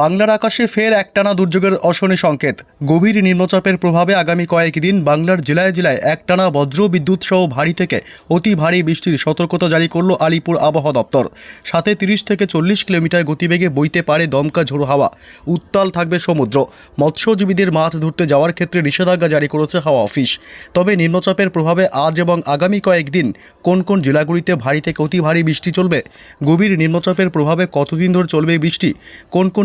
বাংলার আকাশে ফের একটানা দুর্যোগের অশনি সংকেত। গভীর নিম্নচাপের প্রভাবে আগামী কয়েকদিন বাংলার জেলায় জেলায় একটানা বজ্র বিদ্যুৎ সহ ভারী থেকে অতি ভারী বৃষ্টির সতর্কতা জারি করল আলিপুর আবহাওয়া দপ্তর। সাথে তিরিশ থেকে চল্লিশ কিলোমিটার গতিবেগে বইতে পারে দমকা ঝোড়ো হাওয়া। উত্তাল থাকবে সমুদ্র। মৎস্যজীবীদের মাছ ধরতে যাওয়ার ক্ষেত্রে নিষেধাজ্ঞা জারি করেছে হাওয়া অফিস। তবে নিম্নচাপের প্রভাবে আজ এবং আগামী কয়েকদিন কোন কোন জেলাগুলিতে ভারী থেকে অতি ভারী বৃষ্টি চলবে? গভীর নিম্নচাপের প্রভাবে কতদিন ধরে চলবে বৃষ্টি? কোন কোন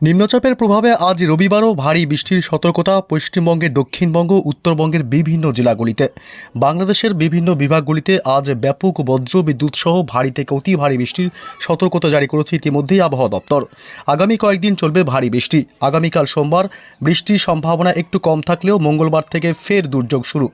নিম্নচাপের প্রভাবে আজ রবিবারও ভারী বৃষ্টির সতর্কতা পশ্চিমবঙ্গের দক্ষিণবঙ্গ, উত্তরবঙ্গের বিভিন্ন জেলাগুলিতে। বাংলাদেশের বিভিন্ন বিভাগগুলিতে আজ ব্যাপক বজ্র বিদ্যুৎ সহ ভারী থেকে অতি ভারী বৃষ্টির সতর্কতা জারি করেছে ইতিমধ্যেই আবহাওয়া দপ্তর। আগামী কয়েকদিন চলবে ভারী বৃষ্টি। আগামীকাল সোমবার বৃষ্টির সম্ভাবনা একটু কম থাকলেও মঙ্গলবার থেকে ফের দুর্যোগ শুরু।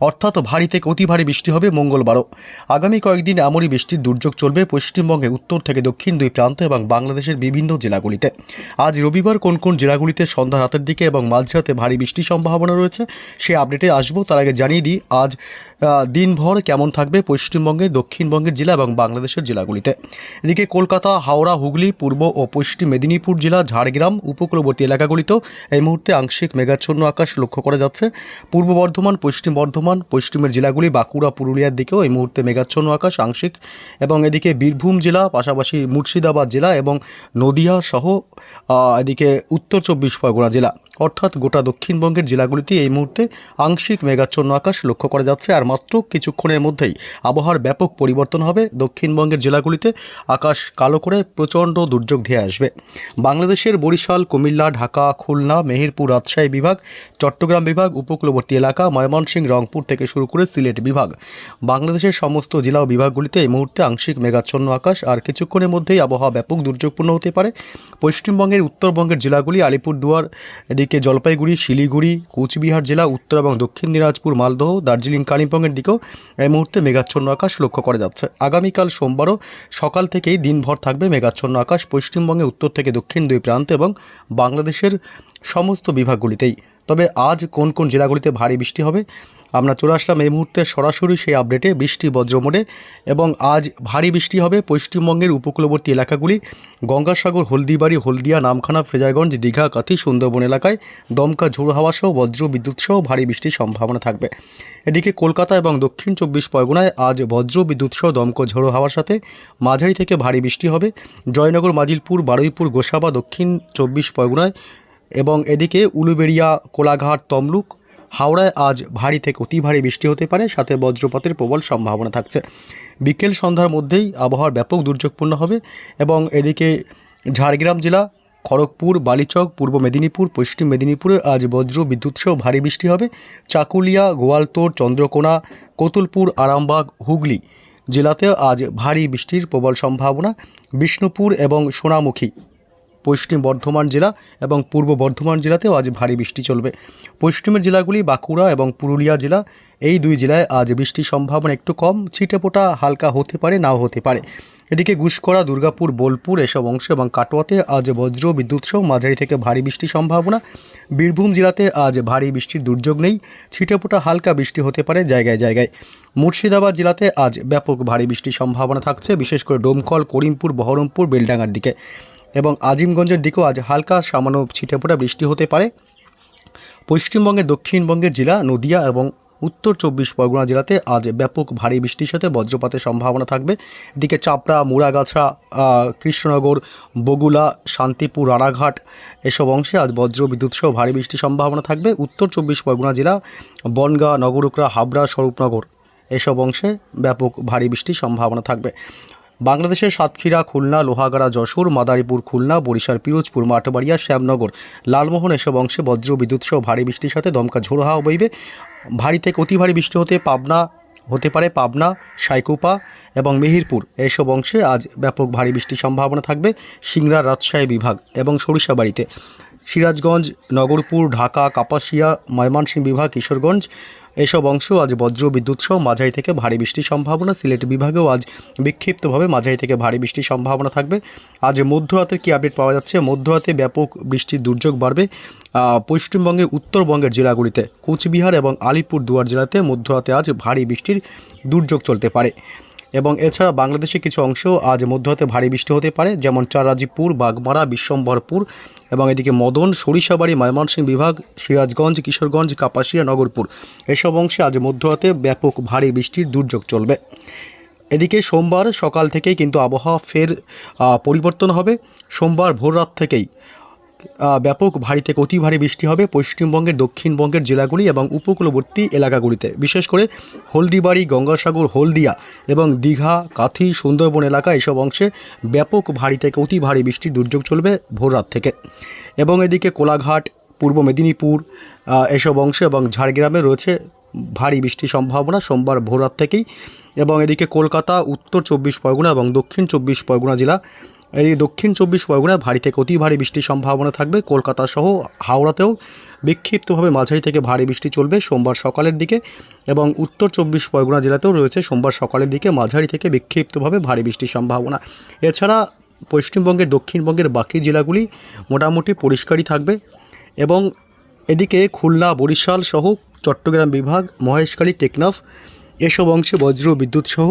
অর্থাৎ ভারী থেকে অতি ভারী বৃষ্টি হবে মঙ্গলবারও। আগামী কয়েকদিন এমনই বৃষ্টির দুর্যোগ চলবে পশ্চিমবঙ্গে উত্তর থেকে দক্ষিণ দুই প্রান্ত এবং বাংলাদেশের বিভিন্ন জেলাগুলিতে। আজ রবিবার কোন কোন জেলাগুলিতে সন্ধ্যা রাতের দিকে এবং মাঝরাতে ভারী বৃষ্টির সম্ভাবনা রয়েছে, সে আপডেটে আসব। তার আগে জানিয়ে দিই, আজ দিনভর কেমন থাকবে পশ্চিমবঙ্গের, দক্ষিণবঙ্গের জেলা এবং বাংলাদেশের জেলাগুলিতে। এদিকে কলকাতা, হাওড়া, হুগলি, পূর্ব ও পশ্চিম মেদিনীপুর জেলা, ঝাড়গ্রাম, উপকূলবর্তী এলাকাগুলিতেও এই মুহূর্তে আংশিক মেঘাচ্ছন্ন আকাশ লক্ষ্য করা যাচ্ছে। পূর্ব বর্ধমান, পশ্চিম বর্ধমান, পশ্চিমের জেলাগুলি বাঁকুড়া, পুরুলিয়ার দিকেও এই মুহূর্তে মেঘাচ্ছন্ন আকাশ আংশিক এবং এদিকে বীরভূম জেলা, পাশাপাশি মুর্শিদাবাদ জেলা এবং নদিয়া সহ এদিকে উত্তর চব্বিশ পরগনা জেলা, অর্থাৎ গোটা দক্ষিণবঙ্গের জেলাগুলিতে এই মুহূর্তে আংশিক মেঘাচ্ছন্ন আকাশ লক্ষ্য করা যাচ্ছে, আর মাত্র কিছুক্ষণের মধ্যেই আবহাওয়ার ব্যাপক পরিবর্তন হবে। দক্ষিণবঙ্গের জেলাগুলিতে আকাশ কালো করে প্রচণ্ড দুর্যোগ ধেয়ে আসবে। বাংলাদেশের বরিশাল, কুমিল্লা, ঢাকা, খুলনা, মেহেরপুর রাজশাহী বিভাগ, চট্টগ্রাম বিভাগ, উপকূলবর্তী এলাকা, ময়মনসিংহ, রংপুর থেকে শুরু করে সিলেট বিভাগ। বাংলাদেশের সমস্ত জেলা ও বিভাগগুলিতে এই মুহূর্তে আংশিক মেঘাচ্ছন্ন আকাশ, আর কিছুক্ষণের মধ্যেই আবহাওয়া ব্যাপক দুর্যোগপূর্ণ হতে পারে। পশ্চিমবঙ্গের উত্তরবঙ্গের জেলাগুলি আলিপুরদুয়ার, এদিকে জলপাইগুড়ি, শিলিগুড়ি, কোচবিহার জেলা, উত্তর এবং দক্ষিণ দিনাজপুর, মালদহ, দার্জিলিং, কালিম্পংয়ের দিকেও এই মুহূর্তে মেঘাচ্ছন্ন আকাশ লক্ষ্য করা যাচ্ছে। আগামীকাল সোমবারও সকাল থেকেই দিনভর থাকবে মেঘাচ্ছন্ন আকাশ পশ্চিমবঙ্গে উত্তর থেকে দক্ষিণ দুই প্রান্ত এবং বাংলাদেশের সমস্ত বিভাগগুলিতেই। তবে আজ কোন কোন জেলাগুলিতে ভারী বৃষ্টি হবে? আমরা চলে আসলাম এই মুহূর্তে সরাসরি সেই আপডেটে বৃষ্টি বজ্রমোড়ে এবং আজ ভারী বৃষ্টি হবে পশ্চিমবঙ্গের উপকূলবর্তী এলাকাগুলি। গঙ্গাসাগর, হলদিবাড়ি, হলদিয়া, নামখানা ফ্রেজারগঞ্জ দীঘা, কাথি, সুন্দরবন এলাকায় দমকা ঝোড়ো হাওয়া সহ, বজ্র বিদ্যুৎ সহ ভারী বৃষ্টির সম্ভাবনা থাকবে। এদিকে কলকাতা এবং দক্ষিণ চব্বিশ পরগনায় আজ বজ্র বিদ্যুৎ সহ দমকা ঝোড়ো হাওয়ার সাথে মাঝারি থেকে ভারী বৃষ্টি হবে। জয়নগর, মাজিলপুর, বারুইপুর, গোসাবা, দক্ষিণ চব্বিশ পরগনায় এবং এদিকে উলুবেড়িয়া, কোলাঘাট, তমলুক হাওড়ায় আজ ভারী থেকে অতি ভারী বৃষ্টি হতে পারে, সাথে বজ্রপাতের প্রবল সম্ভাবনা থাকছে। বিকেল সন্ধ্যার মধ্যেই আবহাওয়ার ব্যাপক দুর্যোগপূর্ণ হবে এবং এদিকে ঝাড়গ্রাম জেলা, খড়গপুর, বালিচক, পূর্ব মেদিনীপুর, পশ্চিম মেদিনীপুরে আজ বজ্র বিদ্যুৎ সহ ভারী বৃষ্টি হবে। চাকুলিয়া গোয়ালতোড় চন্দ্রকোনা, কতুলপুর, আরামবাগ, হুগলি জেলাতে আজ ভারী বৃষ্টির প্রবল সম্ভাবনা। বিষ্ণুপুর এবং সোনামুখী পশ্চিম বর্ধমান জেলা এবং পূর্ব বর্ধমান জেলাতেও আজ ভারী বৃষ্টি চলবে। পশ্চিমের জেলাগুলি বাঁকুড়া এবং পুরুলিয়া জেলা, এই দুই জেলায় আজ বৃষ্টির সম্ভাবনা একটু কম। ছিটেপোটা হালকা হতে পারে, নাও হতে পারে। এদিকে গুসকরা দুর্গাপুর, বোলপুর এসব অংশ এবং কাটোয়াতে আজ বজ্র বিদ্যুৎ সহ মাঝারি থেকে ভারী বৃষ্টির সম্ভাবনা। বীরভূম জেলাতে আজ ভারী বৃষ্টির দুর্যোগ নেই। ছিটেপোটা হালকা বৃষ্টি হতে পারে জায়গায় জায়গায়। মুর্শিদাবাদ জেলাতে আজ ব্যাপক ভারী বৃষ্টির সম্ভাবনা থাকছে, বিশেষ করে ডোমকল, করিমপুর, বহরমপুর, বেলডাঙ্গার দিকে। এবং আজিমগঞ্জের দিকেও আজ হালকা সামান্য ছিটেফোঁটা বৃষ্টি হতে পারে। পশ্চিমবঙ্গের দক্ষিণবঙ্গের জেলা নদিয়া এবং উত্তর চব্বিশ পরগনা জেলাতে আজ ব্যাপক ভারী বৃষ্টির সাথে বজ্রপাতের সম্ভাবনা থাকবে। এদিকে চাপড়া, মুড়াগাছা কৃষ্ণনগর, বগুলা, শান্তিপুর, রানাঘাট এসব অংশে আজ বজ্র বিদ্যুৎ সহ ভারী বৃষ্টির সম্ভাবনা থাকবে। উত্তর চব্বিশ পরগনা জেলা, বনগাঁ, নগরুকরা, হাবড়া, স্বরূপনগর এসব অংশে ব্যাপক ভারী বৃষ্টির সম্ভাবনা থাকবে। বাংলাদেশের সাতক্ষীরা, খুলনা, লোহাগাড়া, যশোর, মাদারীপুর, খুলনা, বরিশাল, পিরোজপুর, মাঠবাড়িয়া, শ্যামনগর, লালমোহন এসব অংশে বজ্র, বিদ্যুৎ সহ ভারী বৃষ্টির সাথে দমকা ঝোড়ো হাওয়া বইবে। ভারী থেকে অতি ভারী বৃষ্টি হতে পাবনা, হতে পারে পাবনা, সাইকুপা এবং মেহিরপুর। এসব অংশে আজ ব্যাপক ভারী বৃষ্টির সম্ভাবনা থাকবে সিংড়া, রাজশাহী বিভাগ এবং সরিষাবাড়িতে সিরাজগঞ্জ, নগরপুর, ঢাকা, কাপাসিয়া, ময়মনসিংহ বিভাগ, কিশোরগঞ্জ এসব অংশ আজ বজ্র বিদ্যুৎ সহ মাঝারি থেকে ভারী বৃষ্টির সম্ভাবনা। সিলেট বিভাগেও আজ বিক্ষিপ্তভাবে মাঝারি থেকে ভারী বৃষ্টির সম্ভাবনা থাকবে। আজ মধ্যরাতের কি আপডেট পাওয়া যাচ্ছে? মধ্যরাতে ব্যাপক বৃষ্টির দুর্যোগ বাড়বে পশ্চিমবঙ্গের উত্তরবঙ্গের জেলাগুলিতে। কোচবিহার এবং আলিপুর দুয়ার জেলাতে মধ্যরাতে আজ ভারী বৃষ্টির দুর্যোগ চলতে পারে। এবং এছাড়া বাংলাদেশের কিছু অংশ আজ মধ্য মধ্যরাতে ভারী বৃষ্টি হতে পারে, যেমন চারাজিপুর বাগমারা, বিশ্বম্বরপুর এবং এদিকে মদন, সরিষাবাড়ি, ময়মনসিংহ বিভাগ, সিরাজগঞ্জ, কিশোরগঞ্জ, কাপাসিয়া, নগরপুর। এসব অংশে আজ মধ্য মধ্যরাতে ব্যাপক ভারী বৃষ্টির দুর্যোগ চলবে। এদিকে সোমবার সকাল থেকেই কিন্তু আবহাওয়া ফের পরিবর্তন হবে। সোমবার ভোর রাত থেকেই ব্যাপক ভারী থেকে অতি ভারী বৃষ্টি হবে পশ্চিমবঙ্গের, দক্ষিণবঙ্গের জেলাগুলি এবং উপকূলবর্তী এলাকাগুলিতে। বিশেষ করে হলদিবাড়ি, গঙ্গাসাগর, হলদিয়া এবং দীঘা, কাথি, সুন্দরবন এলাকা এসব অংশে ব্যাপক ভারী থেকে অতি ভারী বৃষ্টির দুর্যোগ চলবে ভোর রাত থেকে। এবং এদিকে কোলাঘাট, পূর্ব মেদিনীপুর এসব অংশে এবং ঝাড়গ্রামে রয়েছে ভারী বৃষ্টির সম্ভাবনা সোমবার ভোর রাত থেকেই। এবং এদিকে কলকাতা, উত্তর চব্বিশ পরগনা এবং দক্ষিণ চব্বিশ পরগনা জেলা এই দক্ষিণ চব্বিশ পরগনায় ভারী থেকে অতি ভারী বৃষ্টির সম্ভাবনা থাকবে। কলকাতা সহ হাওড়াতেও বিক্ষিপ্তভাবে মাঝারি থেকে ভারী বৃষ্টি চলবে সোমবার সকালের দিকে এবং উত্তর চব্বিশ পরগনা জেলাতেও রয়েছে সোমবার সকালের দিকে মাঝারি থেকে বিক্ষিপ্তভাবে ভারী বৃষ্টির সম্ভাবনা। এছাড়া পশ্চিমবঙ্গের, দক্ষিণবঙ্গের বাকি জেলাগুলি মোটামুটি পরিষ্কারই থাকবে এবং এদিকে খুলনা, বরিশাল সহ চট্টগ্রাম বিভাগ, মহেশখালী, টেকনাফ এসব অংশে বজ্র বিদ্যুৎ সহ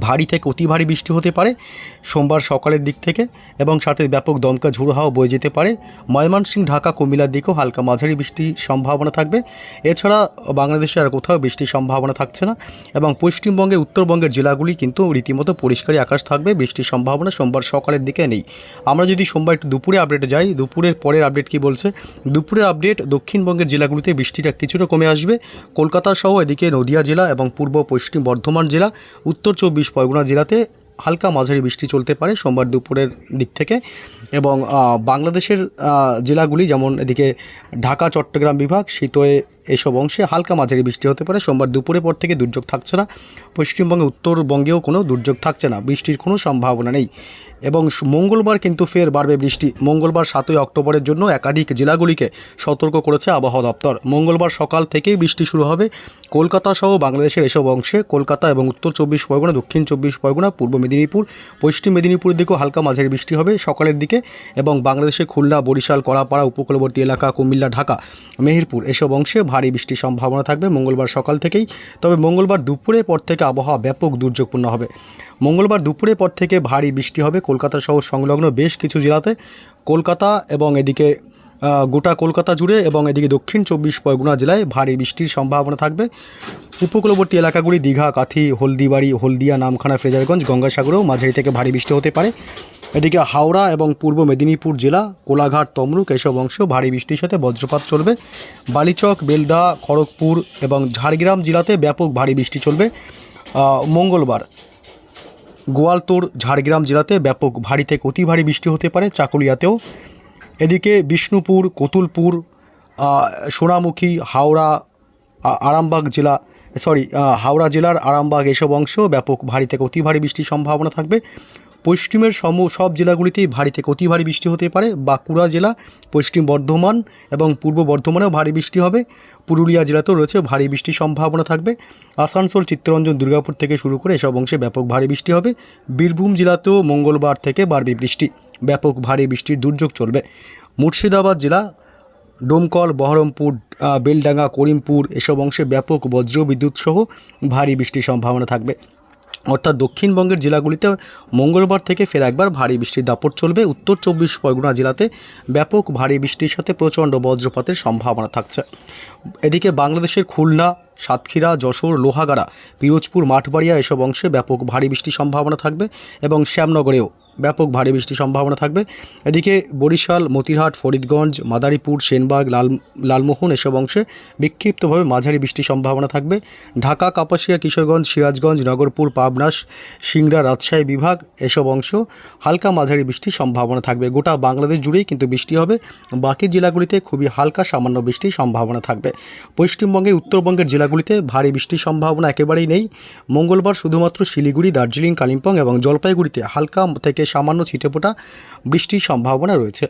ভারী থেকে অতি ভারী বৃষ্টি হতে পারে, সোমবার সকালের দিক থেকে এবং সাথে ব্যাপক দমকা ঝোড়ো হাওয়া বয়ে যেতে পারে। ময়মনসিংহ, ঢাকা, কুমিল্লার দিকেও হালকা মাঝারি বৃষ্টির সম্ভাবনা থাকবে। এছাড়া বাংলাদেশে আর কোথাও বৃষ্টির সম্ভাবনা থাকছে না এবং পশ্চিমবঙ্গের উত্তরবঙ্গের জেলাগুলি কিন্তু রীতিমতো পরিষ্কারই আকাশ থাকবে, বৃষ্টির সম্ভাবনা সোমবার সকালের দিকে নেই। আমরা যদি সোমবার একটু দুপুরে আপডেটে যাই, দুপুরের পরের আপডেট কি বলছে? দুপুরের আপডেট দক্ষিণবঙ্গের জেলাগুলিতে বৃষ্টিটা কিছুটা কমে আসবে। কলকাতা সহ এদিকে নদিয়া জেলা এবং পূর্ব পশ্চিম বর্ধমান জেলা, উত্তর চব্বিশ পরগনা জেলাতে হালকা মাঝারি বৃষ্টি চলতে পারে। সোমবার দুপুরের দিক থেকে এবং বাংলাদেশের জেলাগুলি যেমন এদিকে ঢাকা, চট্টগ্রাম বিভাগ, শীতয়ে এসব অংশে হালকা মাঝারি বৃষ্টি হতে পারে। সোমবার দুপুরের পর থেকে দুর্যোগ থাকছে না। পশ্চিমবঙ্গে, উত্তরবঙ্গেও কোনো দুর্যোগ থাকছে না। বৃষ্টির কোনো সম্ভাবনা নেই। এবং মঙ্গলবার কিন্তু ফের বাড়বে বৃষ্টি। মঙ্গলবার সাতই অক্টোবরের জন্য একাধিক জেলাগুলিকে সতর্ক করেছে আবহাওয়া দপ্তর। মঙ্গলবার সকাল থেকেই বৃষ্টি শুরু হবে। কলকাতা সহ বাংলাদেশের এসব অংশে, কলকাতা এবং উত্তর চব্বিশ পরগনা, দক্ষিণ চব্বিশ পরগনা, পূর্ব মেদিনীপুর, পশ্চিম মেদিনীপুরের দিকেও হালকা মাঝারি বৃষ্টি হবে। সকালের দিকে এবং বাংলাদেশের খুলনা, বরিশাল, কড়াপাড়া, উপকূলবর্তী এলাকা, কুমিল্লা, ঢাকা, মেহেরপুর এসব অংশে ভারী বৃষ্টির সম্ভাবনা থাকবে। মঙ্গলবার সকাল থেকেই, তবে মঙ্গলবার দুপুরের পর থেকে আবহাওয়া ব্যাপক দুর্যোগপূর্ণ হবে। মঙ্গলবার দুপুরের পর থেকে ভারী বৃষ্টি হবে। কলকাতা সহ সংলগ্ন বেশ কিছু জেলাতে কলকাতা এবং এদিকে গোটা কলকাতা জুড়ে এবং এদিকে দক্ষিণ চব্বিশ পরগনা জেলায় ভারী বৃষ্টির সম্ভাবনা থাকবে। উপকূলবর্তী এলাকাগুলি দীঘা, কাথি, হলদিবাড়ি, হলদিয়া, নামখানা, ফ্রেজারগঞ্জ গঙ্গাসাগরেও মাঝারি থেকে ভারী বৃষ্টি হতে পারে। এদিকে হাওড়া এবং পূর্ব মেদিনীপুর জেলা, কোলাঘাট, তমলুক এসব অংশ ভারী বৃষ্টির সাথে বজ্রপাত চলবে। বালিচক, বেলদা, খড়গপুর এবং ঝাড়গ্রাম জেলাতে ব্যাপক ভারী বৃষ্টি চলবে। মঙ্গলবার গোয়ালতোড় ঝাড়গ্রাম জেলাতে ব্যাপক ভারী থেকে অতি ভারী বৃষ্টি হতে পারে চাকুলিয়াতেও। এদিকে বিষ্ণুপুর, কতুলপুর সোনামুখী, হাওড়া আরামবাগ জেলা সরি হাওড়া জেলার আরামবাগ এসব অংশ ব্যাপক ভারী থেকে অতি ভারী বৃষ্টির সম্ভাবনা থাকবে। পশ্চিমের সম সব জেলাগুলিতেই ভারী থেকে অতি ভারী বৃষ্টি হতে পারে। বাঁকুড়া জেলা, পশ্চিম বর্ধমান এবং পূর্ব বর্ধমানেও ভারী বৃষ্টি হবে। পুরুলিয়া জেলাতেও রয়েছে ভারী বৃষ্টির সম্ভাবনা থাকবে। আসানসোল, চিত্তরঞ্জন, দুর্গাপুর থেকে শুরু করে এসব অংশে ব্যাপক ভারী বৃষ্টি হবে। বীরভূম জেলাতেও মঙ্গলবার থেকে বাড়বে বৃষ্টি। ব্যাপক ভারী বৃষ্টির দুর্যোগ চলবে। মুর্শিদাবাদ জেলা, ডোমকল, বহরমপুর বেলডাঙ্গা, করিমপুর এসব অংশে ব্যাপক বজ্র বিদ্যুৎ সহ ভারী বৃষ্টির সম্ভাবনা থাকবে। অর্থাৎ দক্ষিণবঙ্গের জেলাগুলিতে মঙ্গলবার থেকে ফের একবার ভারী বৃষ্টির দাপট চলবে। উত্তর চব্বিশ পরগনা জেলাতে ব্যাপক ভারী বৃষ্টির সাথে প্রচণ্ড বজ্রপাতের সম্ভাবনা থাকছে। এদিকে বাংলাদেশের খুলনা, সাতক্ষীরা, যশোর, লোহাগাড়া, পিরোজপুর, মাঠবাড়িয়া এসব অংশে ব্যাপক ভারী বৃষ্টির সম্ভাবনা থাকবে এবং শ্যামনগরেও ব্যাপক ভারী বৃষ্টির সম্ভাবনা থাকবে। এদিকে বরিশাল, মতিরহাট, ফরিদগঞ্জ, মাদারীপুর, সেনবাগ, লাল, লালমোহন এসব অংশে বিক্ষিপ্তভাবে মাঝারি বৃষ্টির সম্ভাবনা থাকবে। ঢাকা, কাপাসিয়া, কিশোরগঞ্জ, সিরাজগঞ্জ, নগরপুর পাবনাস সিংড়া, রাজশাহী বিভাগ এসব অংশ হালকা মাঝারি বৃষ্টির সম্ভাবনা থাকবে। গোটা বাংলাদেশ জুড়েই কিন্তু বৃষ্টি হবে। বাকি জেলাগুলিতে খুবই হালকা সামান্য বৃষ্টির সম্ভাবনা থাকবে। পশ্চিমবঙ্গের উত্তরবঙ্গের জেলাগুলিতে ভারী বৃষ্টির সম্ভাবনা একেবারেই নেই। মঙ্গলবার শুধুমাত্র শিলিগুড়ি, দার্জিলিং, কালিম্পং এবং জলপাইগুড়িতে হালকা থেকে সামান্য ছিটেফোঁটা বৃষ্টির সম্ভাবনা রয়েছে।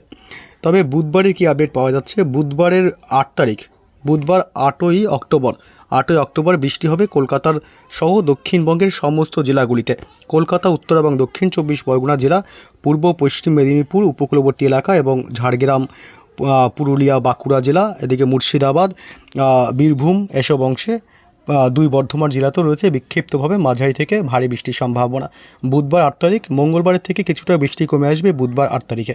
তবে বুধবারের কি আপডেট পাওয়া যাচ্ছে? বুধবারের আট তারিখ, বুধবার আটই অক্টোবর আটই অক্টোবর বৃষ্টি হবে কলকাতার সহ দক্ষিণবঙ্গের সমস্ত জেলাগুলিতে। কলকাতা, উত্তর এবং দক্ষিণ চব্বিশ পরগনা জেলা, পূর্ব, পশ্চিম মেদিনীপুর, উপকূলবর্তী এলাকা এবং ঝাড়গ্রাম পুরুলিয়া, বাঁকুড়া জেলা, এদিকে মুর্শিদাবাদ বীরভূম এসব অংশে দুই বর্ধমান জেলাতেও রয়েছে বিক্ষিপ্তভাবে মাঝারি থেকে ভারী বৃষ্টির সম্ভাবনা। বুধবার আট তারিখ, মঙ্গলবারের থেকে কিছুটা বৃষ্টি কমে আসবে বুধবার আট তারিখে।